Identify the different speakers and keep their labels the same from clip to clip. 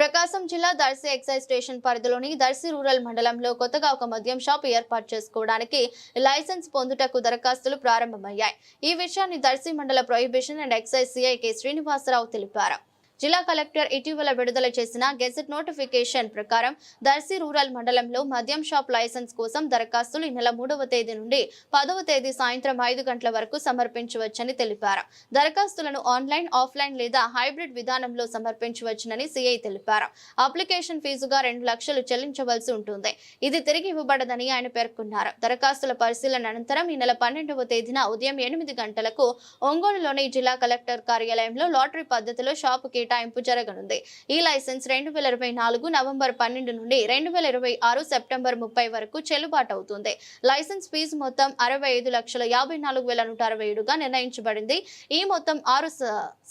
Speaker 1: ప్రకాశం జిల్లా Darsi excise station పరిధిలోని Darsi rural మండలంలో కొత్తగా ఒక మద్యం షాప్ ఏర్పాటు చేసుకోవడానికి లైసెన్స్ పొందుటకు దరఖాస్తులు ప్రారంభమయ్యాయి. ఈ విషయాన్ని దర్శి మండల prohibition and excise CI K Srinivasa Rao తెలిపారు. జిల్లా కలెక్టర్ ఇటీవల విడుదల చేసిన గెజెట్ నోటిఫికేషన్ ప్రకారం దర్శి రూరల్ మండలంలో మద్యం షాప్ లైసెన్స్ కోసం దరఖాస్తులు ఈ నెల మూడవ తేదీ నుండి పదవ తేదీ సాయంత్రం ఐదు గంటల వరకు సమర్పించవచ్చని తెలిపారు. దరఖాస్తులను ఆన్లైన్ ఆఫ్లైన్ లేదా హైబ్రిడ్ విధానంలో సమర్పించవచ్చునని సిఐ తెలిపారు. అప్లికేషన్ ఫీజుగా రెండు లక్షలు చెల్లించవలసి ఉంటుంది. ఇది తిరిగి ఇవ్వబడదని ఆయన పేర్కొన్నారు. దరఖాస్తుల పరిశీలన అనంతరం ఈ నెల పన్నెండవ తేదీన ఉదయం ఎనిమిది గంటలకు ఒంగోలులోని జిల్లా కలెక్టర్ కార్యాలయంలో లాటరీ పద్ధతిలో షాపు కేటాయింపు జరగనుంది. ఈ లైసెన్స్ రెండు వేల ఇరవై నాలుగు నవంబర్ పన్నెండు నుండి రెండు వేల ఇరవై ఆరు సెప్టెంబర్ ముప్పై వరకు చెల్లుబాటు అవుతుంది లైసెన్స్ ఫీజు మొత్తం అరవై ఐదు లక్షల యాభై నాలుగు వేల నూట అరవై ఏడుగా నిర్ణయించబడింది. ఈ మొత్తం ఆరు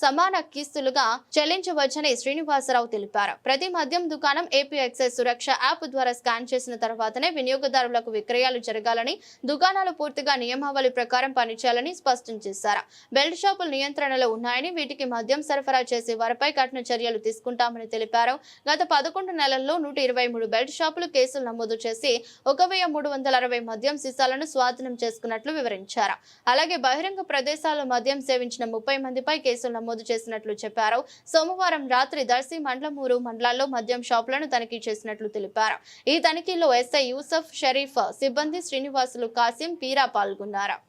Speaker 1: సమాన కిస్తులుగా చెల్లించవచ్చని శ్రీనివాసరావు తెలిపారు. ప్రతి మద్యం దుకాణం ఏపీ ఎక్సైజ్ సురక్ష యాప్ ద్వారా స్కాన్ చేసిన తర్వాతనే వినియోగదారులకు విక్రయాలు జరగాలని దుకాణాలు పూర్తిగా నియమావళి ప్రకారం పనిచేయాలని స్పష్టం చేశారు. బెల్ట్ షాపులు నియంత్రణలో ఉన్నాయని వీటికి మద్యం సరఫరా చేసే వారిపై కఠిన చర్యలు తీసుకుంటామని తెలిపారు. గత పదకొండు నెలల్లో నూట ఇరవై మూడు బెల్ట్ షాపులు కేసులు నమోదు చేసి ఒక మూడు వందల అరవై మద్యం సీసాలను స్వాధీనం చేసుకున్నట్లు వివరించారు. అలాగే బహిరంగ ప్రదేశాల్లో మద్యం సేవించిన ముప్పై మందిపై కేసులు నమోదు చేసినట్లు చెప్పారు. సోమవారం రాత్రి దర్శి మండలమూరు మండలాల్లో మద్యం షాపులను తనిఖీ చేసినట్లు తెలిపారు. ఈ తనిఖీలో ఎస్ఐ యూసఫ్ షరీఫ్ సిబ్బంది శ్రీనివాసులు కాసిం పీరా పాల్గొన్నారు.